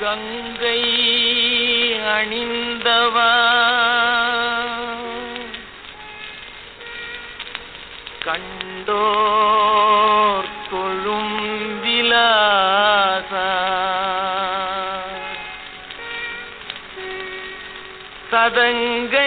கங்கை அணிந்தவா? கண்டோர் தொழும் விலாசா? சதங்கை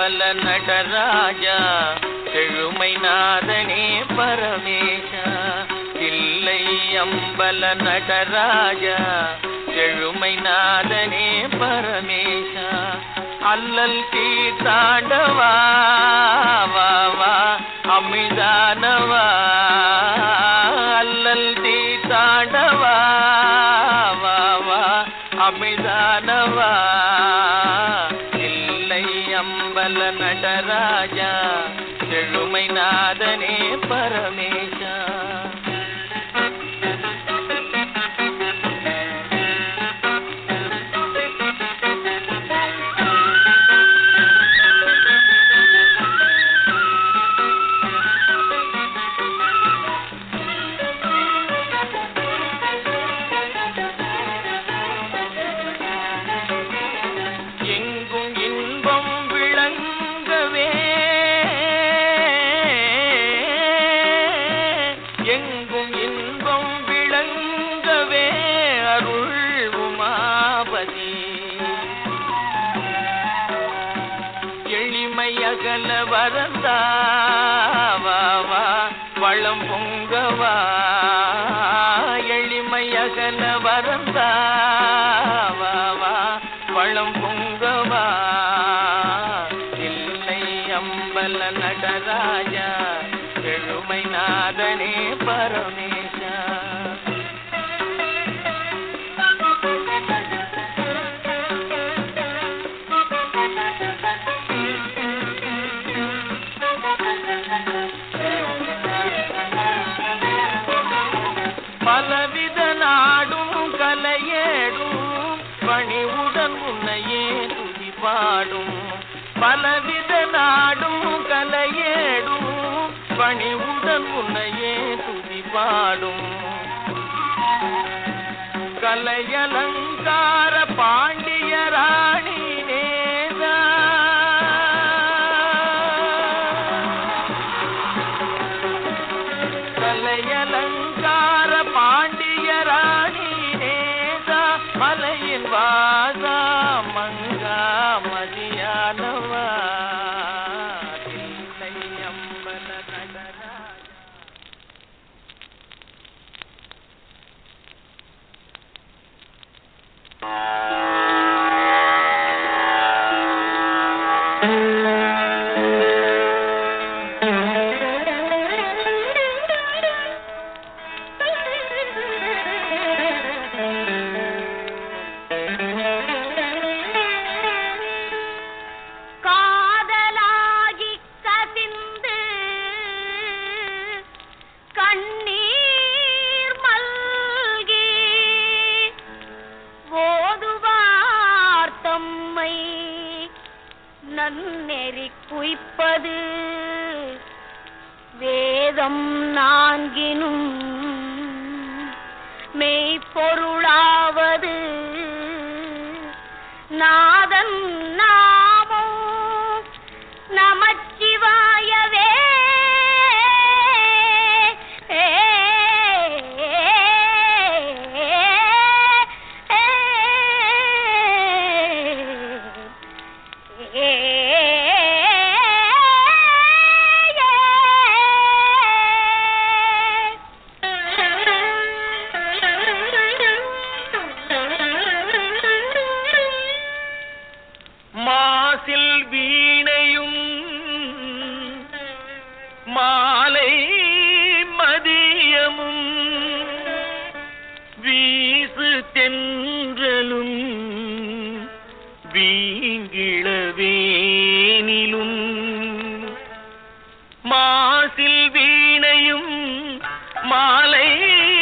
அம்பல நடராஜா செழுமை நாதனே பரமேஷா இல்லை அம்பல நடராஜா செழுமை நாதனே பரமேஷா அல்லல் தீர்த்தாண்டவா வா அமிதானவா வளம் பொங்கவா? எளிமை வரந்தாவா வளம் பொங்கவா? இல்லை அம்பல நடராஜா எழுமை நாதனே பரமே. உன்னையே துதி பாடும். கலையலங்கார பாண்டிய ராணி நேதா கலையலங்கார மெய்ப்பொருளாவது தென்றலும் வீங்கிழவேனிலும். மாசில் வீணையும் மாலை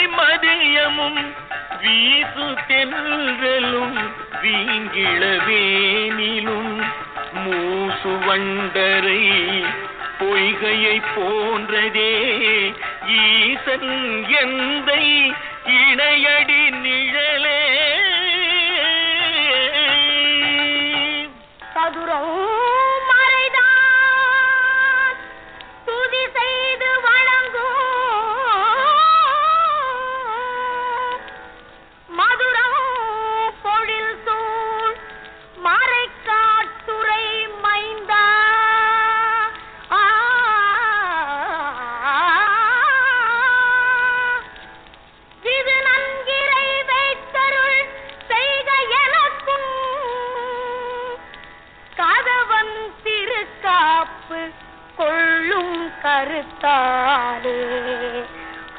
மதியமும் வீசு தென்றலும் வீங்கிழவேனிலும். மூசு வண்டரை பொய்கையை போன்றதே ஈசன் எந்தை இணையடி நிழலே. சதுரம்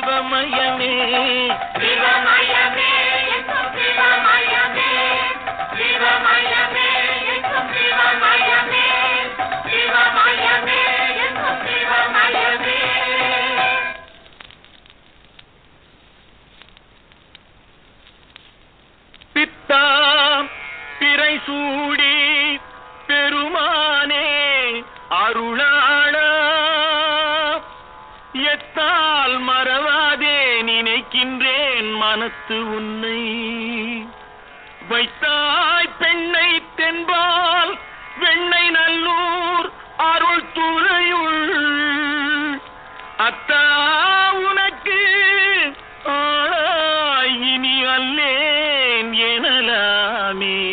சிவமயமே. சிவமயமே எங்கும் சிவமயமே. சிவமயமே எத்தால் மறவாதே நினைக்கின்றேன் மனத்து உன்னை. வைத்தாய் பெண்ணை தென்பால் வெண்ணை நல்லூர் அருள் துறையுள். அத்தா உனக்கு இனி அல்லேன் எனலாமே.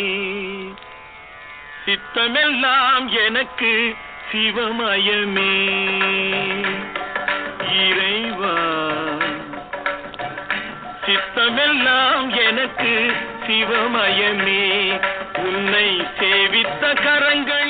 சித்தமெல்லாம் எனக்கு சிவமயமே. சித்தமெல்லாம் எனக்கு சிவமயமே. உன்னை சேவித்த கரங்கள்